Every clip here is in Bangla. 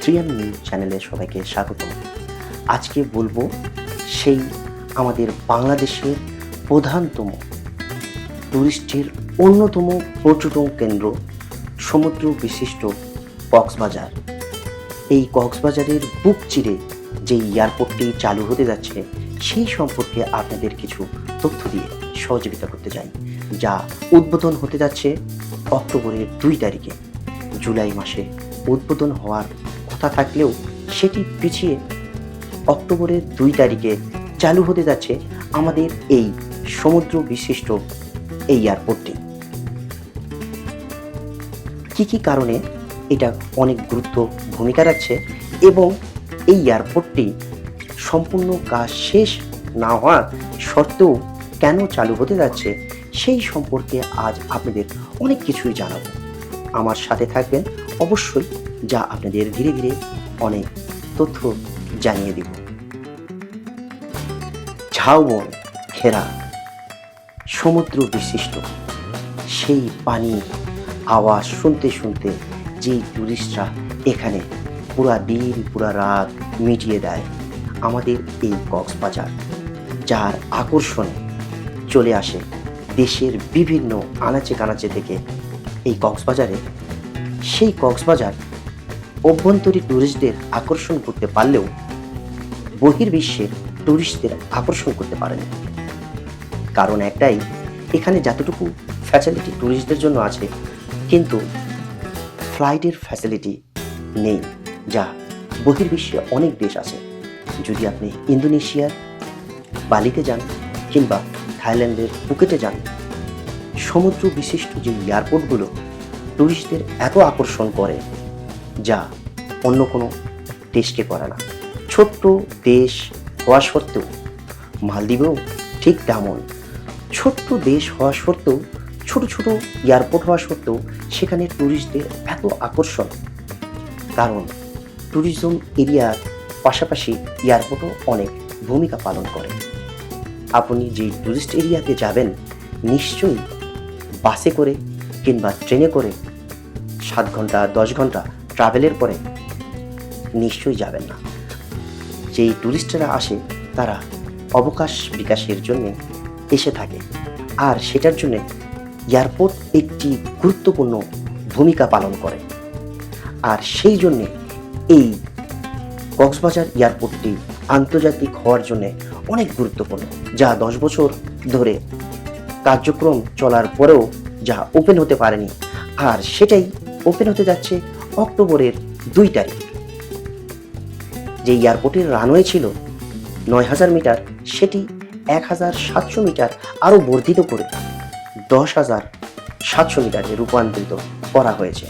ত্রিয়ান নিউজ চ্যানেলে সবাইকে স্বাগত। আজকে বলব সেই আমাদের বাংলাদেশের প্রধানতম টুরিস্টের অন্যতম পর্যটন কেন্দ্র সমুদ্র বিশিষ্ট কক্সবাজার। এই কক্সবাজারের বুক চিরে যে এয়ারপোর্টটি চালু হতে যাচ্ছে, সেই সম্পর্কে আপনাদের কিছু তথ্য দিয়ে সহযোগিতা করতে চাই, যা উদ্বোধন হতে যাচ্ছে অক্টোবরের দুই তারিখে, জুলাই মাসে। উদ্বোধন হওয়ার কথা থাকলেও সেটি পিছিয়ে অক্টোবরের দুই তারিখে চালু হতে যাচ্ছে আমাদের এই সমুদ্র বিশিষ্ট এই এয়ারপোর্টটি কি কি কারণে এটা অনেক গুরুত্ব ভূমিকা রাখছে এবং এই এয়ারপোর্টটি সম্পূর্ণ কাজ শেষ না হওয়ার সত্ত্বেও কেন চালু হতে যাচ্ছে সেই সম্পর্কে আজ আপনাদের অনেক কিছুই জানাব। আমার সাথে থাকবেন অবশ্যই যা আপনাদের ধীরে ধীরে অনেক তথ্য জানিয়ে দিব। ঝাউবন, ঘেরা সমুদ্র বিশিষ্ট সেই পানি আওয়াজ শুনতে শুনতে যেই টুরিস্টরা এখানে পুরা দিন, পুরা রাত মিটিয়ে দেয় আমাদের এই কক্সবাজার, যার আকর্ষণে চলে আসে দেশের বিভিন্ন আনাচে কানাচে থেকে এই কক্সবাজারে সেই কক্সবাজার অভ্যন্তরীণ টুরিস্টদের আকর্ষণ করতে পারলেও বহির্বিশ্বের টুরিস্টদের আকর্ষণ করতে পারেনি। কারণ একটাই, এখানে যতটুকু ফ্যাসিলিটি টুরিস্টদের জন্য আছে, কিন্তু ফ্লাইটের ফ্যাসিলিটি নেই, যা বহির্বিশ্বে অনেক দেশ আছে। যদি আপনি ইন্দোনেশিয়ার বালিতে যান কিংবা থাইল্যান্ডের পুকেটে যান সমুদ্র বিশিষ্ট যে এয়ারপোর্টগুলো টুরিস্টদের এত আকর্ষণ করে যা অন্য কোনো দেশকে করে না। ছোট্ট দেশ হওয়া সত্ত্বেও, মালদ্বীপেও ঠিক তেমন। ছোট্ট দেশ হওয়া সত্ত্বেও, ছোট ছোট এয়ারপোর্ট হওয়া সত্ত্বেও সেখানে ট্যুরিস্টদের এত আকর্ষণ। কারণ ট্যুরিজম এরিয়ার পাশাপাশি এয়ারপোর্টও অনেক ভূমিকা পালন করে। আপনি যে ট্যুরিস্ট এরিয়াতে যাবেন, নিশ্চয়ই বাসে করে কিংবা ট্রেনে করে সাত ঘণ্টা, দশ ঘণ্টা ট্রাভেলের পরে নিশ্চয়ই যাবেন না। যেই ট্যুরিস্টরা আসে, তারা অবকাশ বিকাশের জন্য এসে থাকে। আর সেটার জন্য এয়ারপোর্ট একটি গুরুত্বপূর্ণ ভূমিকা পালন করে। আর সেই জন্যে এই কক্সবাজার এয়ারপোর্টটি আন্তর্জাতিক হওয়ার জন্য অনেক গুরুত্বপূর্ণ, যা দশ বছর ধরে কার্যক্রম চলার পরেও যা ওপেন হতে পারেনি। আর সেটাই ওপেন হতে যাচ্ছে অক্টোবরের দুই তারিখ। যে এয়ারপোর্টের রানওয়ে ছিল নয় হাজার মিটার, সেটি এক হাজার সাতশো মিটার আরও বর্ধিত করে দশ হাজার সাতশো মিটারে রূপান্তরিত করা হয়েছে।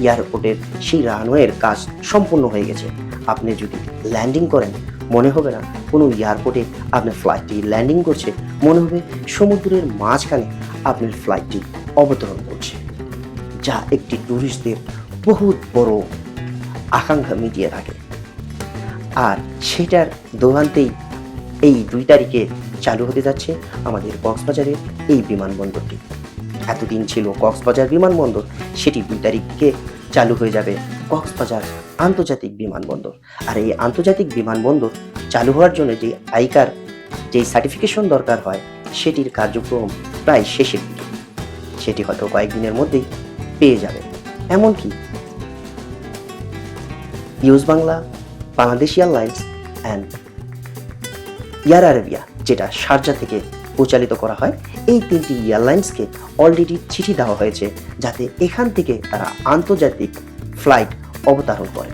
এয়ারপোর্টের সেই রানওয়ের কাজ সম্পূর্ণ হয়ে গেছে। আপনি যদি ল্যান্ডিং করেন, মনে হবে না কোনো এয়ারপোর্টে আপনার ফ্লাইটটি ল্যান্ডিং করছে, মনে হবে সমুদ্রের মাঝখানে আপনার ফ্লাইটটি অবতরণ করছে। যা একটি ট্যুরিস্টদের বহুত বড় আকাঙ্ক্ষা মিটিয়ে থাকে। আর সেটার দোকানতেই এই দুই তারিখে চালু হতে যাচ্ছে আমাদের কক্সবাজারের এই বিমানবন্দরটি। এতদিন ছিল কক্সবাজার বিমানবন্দর, সেটি দুই তারিখে চালু হয়ে যাবে কক্সবাজার আন্তর্জাতিক বিমানবন্দর। আর এই আন্তর্জাতিক বিমানবন্দর চালু হওয়ার জন্য যে আইকার, যে সার্টিফিকেশন দরকার হয়, সেটির কার্যক্রম প্রায় শেষের দিকে। সেটি হয়তো কয়েকদিনের মধ্যেই পেয়ে যাবে। এমনকি US Bangla Bangladesh Airlines and Air Arabia, যেটা শারজা থেকে পরিচালিত করা হয়, এই তিনটি এয়ারলাইন্সকে অলরেডি চিঠি দেওয়া হয়েছে যাতে এখান থেকে তারা আন্তর্জাতিক ফ্লাইট অবতারণ করে।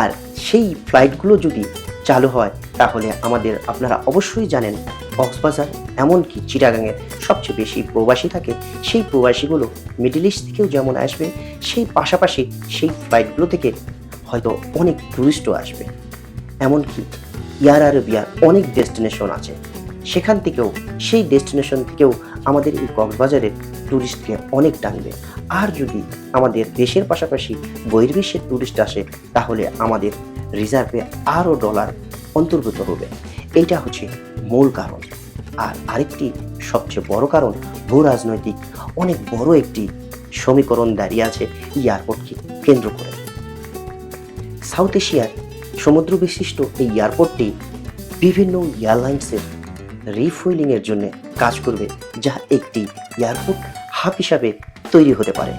আর সেই ফ্লাইটগুলো যদি চালু হয় তাহলে আমাদের আপনারা অবশ্যই জানেন, কক্সবাজার এমনকি চিটাগাংয়ে সবচেয়ে বেশি প্রবাসী থাকে, সেই প্রবাসীগুলো মিডল ইস্ট থেকেও যেমন আসবে, সেই পাশাপাশি সেই ফ্লাইটগুলো থেকে হয়তো অনেক ট্যুরিস্টও আসবে। এমনকি ইয়ার আরবিয়ার অনেক ডেস্টিনেশন আছে। সেখান থেকেও, সেই ডেস্টিনেশন থেকেও আমাদের এই কক্সবাজারের ট্যুরিস্টকে অনেক টানবে। আর যদি আমাদের দেশের পাশাপাশি বহির্বিশ্বের ট্যুরিস্ট আসে, তাহলে আমাদের রিজার্ভে আরও ডলার অন্তর্ভুক্ত হবে। এটা হচ্ছে মূল কারণ। আর আরেকটি সবচেয়ে বড় কারণ ভূ রাজনৈতিক অনেক বড় একটি সমীকরণ দাঁড়িয়ে আছে এয়ারপোর্টকে কেন্দ্র করে। সাউথ এশিয়ার সমুদ্র বিশিষ্ট এই এয়ারপোর্টটি বিভিন্ন এয়ারলাইন্সের রিফুয়েলিংয়ের জন্য কাজ করবে, যা একটি এয়ারপোর্ট হাব হিসাবে তৈরি হতে পারে।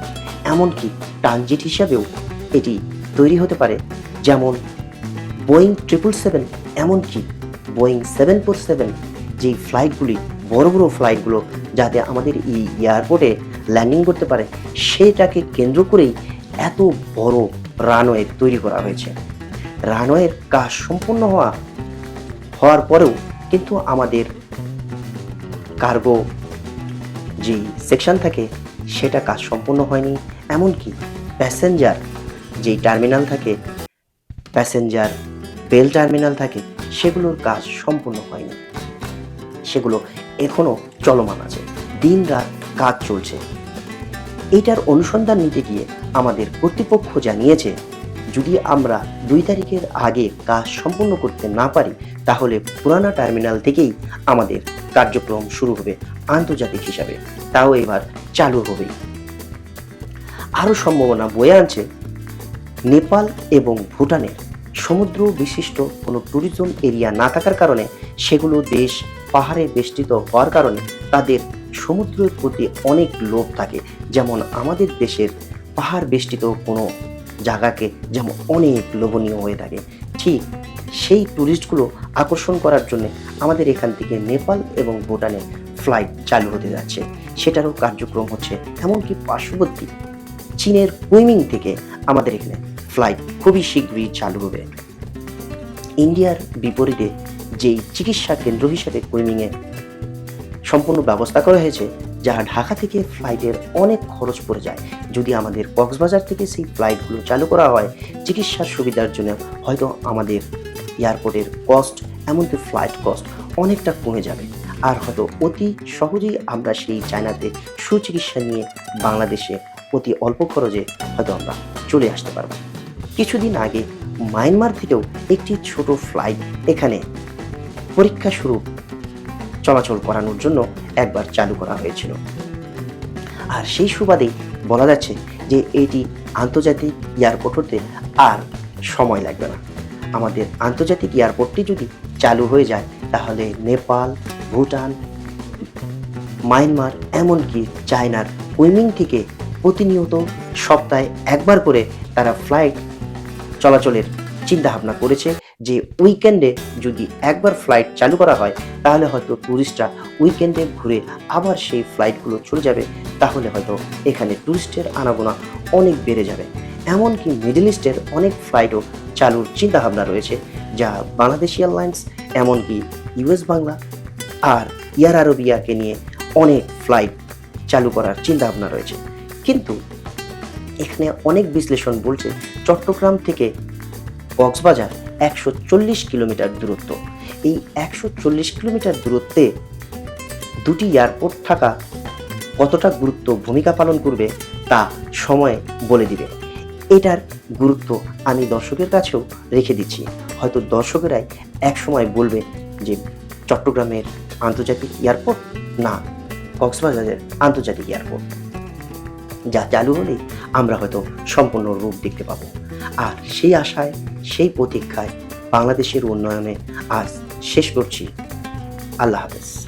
এমনকি ট্রানজিট হিসাবেও এটি তৈরি হতে পারে, যেমন বোয়িং ট্রিপল সেভেন এমনকি বোয়িং সেভেন ফোর সেভেন যেই ফ্লাইটগুলি বড় বড় ফ্লাইটগুলো যাতে আমাদের এই এয়ারপোর্টে ল্যান্ডিং করতে পারে, সেটাকে কেন্দ্র করেই এত বড় রানওয়ে তৈরি করা হয়েছে। রানওয়ের কাজ সম্পূর্ণ হওয়া, হওয়ার পরেও কিন্তু আমাদের কার্গো যে সেকশন থাকে, সেটা কাজ সম্পূর্ণ হয়নি। এমনকি প্যাসেঞ্জার যেই টার্মিনাল থাকে প্যাসেঞ্জার বেল টার্মিনাল থাকে, সেগুলোর কাজ সম্পূর্ণ হয়নি। সেগুলো এখনও চলমান আছে। দিন রাত কাজ চলছে। এটার অনুসন্ধান নিতে গিয়ে আমাদের কর্তৃপক্ষ জানিয়েছে, যদি আমরা দুই তারিখের আগে কাজ সম্পূর্ণ করতে না পারি, তাহলে পুরানা টার্মিনাল থেকেই আমাদের কার্যক্রম শুরু হবে আন্তর্জাতিক হিসাবে। তাও এবার চালু হবে আরও সম্ভাবনা বয়ে আনছে, নেপাল এবং ভুটানের। সমুদ্র বিশিষ্ট কোনো ট্যুরিজম এরিয়া না থাকার কারণে সেগুলো দেশ পাহাড়ে বেষ্টিত হওয়ার কারণে তাদের সমুদ্রের প্রতি অনেক লোভ থাকে। যেমন আমাদের দেশের পাহাড় বেষ্টিত কোনো জায়গাকে যেমন অনেক লোভনীয় হয়ে থাকে। ঠিক সেই ট্যুরিস্টগুলো আকর্ষণ করার জন্য আমাদের এখান থেকে নেপাল এবং ভুটানে ফ্লাইট চালু হতে যাচ্ছে। সেটারও কার্যক্রম হচ্ছে এমনকি পার্শ্ববর্তী চীনের কুইমিং থেকে আমাদের এখানে ফ্লাইট খুবই শীঘ্রই চালু হবে। ইন্ডিয়ার বিপরীতে যেই চিকিৎসা কেন্দ্র হিসেবে কুইমিংয়ে সম্পূর্ণ ব্যবস্থা করা হয়েছে যা ঢাকা থেকে ফ্লাইটের অনেক খরচ পড়ে যায়। যদি আমাদের কক্সবাজার থেকে সেই ফ্লাইটগুলো চালু করা হয়, চিকিৎসার সুবিধার জন্য হয়তো আমাদের এয়ারপোর্টের কস্ট, এমনকি ফ্লাইট কস্ট অনেকটা কমে যাবে। আর হয়তো অতি সহজেই আমরা সেই চায়নাতে সুচিকিৎসা নিয়ে বাংলাদেশে অতি অল্প খরচে হয়তো আমরা চলে আসতে পারব। কিছুদিন আগে মায়ানমার থেকেও একটি ছোট ফ্লাইট এখানে পরীক্ষা শুরু, চলাচল করানোর জন্য একবার চালু করা হয়েছিল। আর সেই সুবাদেই বলা যাচ্ছে যে এটি আন্তর্জাতিক এয়ারপোর্ট হতে আর সময় লাগবে না। আমাদের আন্তর্জাতিক এয়ারপোর্টটি যদি চালু হয়ে যায়, তাহলে নেপাল, ভুটান, মায়ানমার, এমনকি চায়নার উইমিং থেকে প্রতিনিয়ত সপ্তাহে একবার করে তারা ফ্লাইট চলাচলের চিন্তা ভাবনা করেছে যে উইকেন্ডে যদি একবার ফ্লাইট চালু করা হয়, তাহলে হয়তো ট্যুরিস্টরা উইকেন্ডে ঘুরে আবার সেই ফ্লাইটগুলো চলে যাবে। তাহলে হয়তো এখানে ট্যুরিস্টের আনাগোনা অনেক বেড়ে যাবে। এমনকি মিডল ইস্টের অনেক ফ্লাইটও চালুর চিন্তাভাবনা রয়েছে, যা বাংলাদেশ এয়ারলাইন্স এমনকি ইউএস বাংলা আর এয়ার আরবিয়াকে নিয়ে অনেক ফ্লাইট চালু করার চিন্তাভাবনা রয়েছে। কিন্তু এখানে অনেক বিশ্লেষণ বলছে চট্টগ্রাম থেকে কক্সবাজার একশো চল্লিশ কিলোমিটার দূরত্ব। এই একশো চল্লিশ কিলোমিটার দূরত্বে দুটি এয়ারপোর্ট থাকা কতটা গুরুত্ব ভূমিকা পালন করবে তা সময় বলে দিবে। এটার গুরুত্ব আমি দর্শকের কাছেও রেখে দিচ্ছি। হয়তো দর্শকেরাই এক সময় বলবে যে চট্টগ্রামের আন্তর্জাতিক এয়ারপোর্ট না, কক্সবাজারের আন্তর্জাতিক এয়ারপোর্ট। যা চালু হলে আমরা হয়তো সম্পূর্ণ রূপ দেখতে পাব। আর সেই আশায়, সেই প্রতীক্ষায় বাংলাদেশের উন্নয়নে আজ শেষ করছি। আল্লাহ হাফেজ।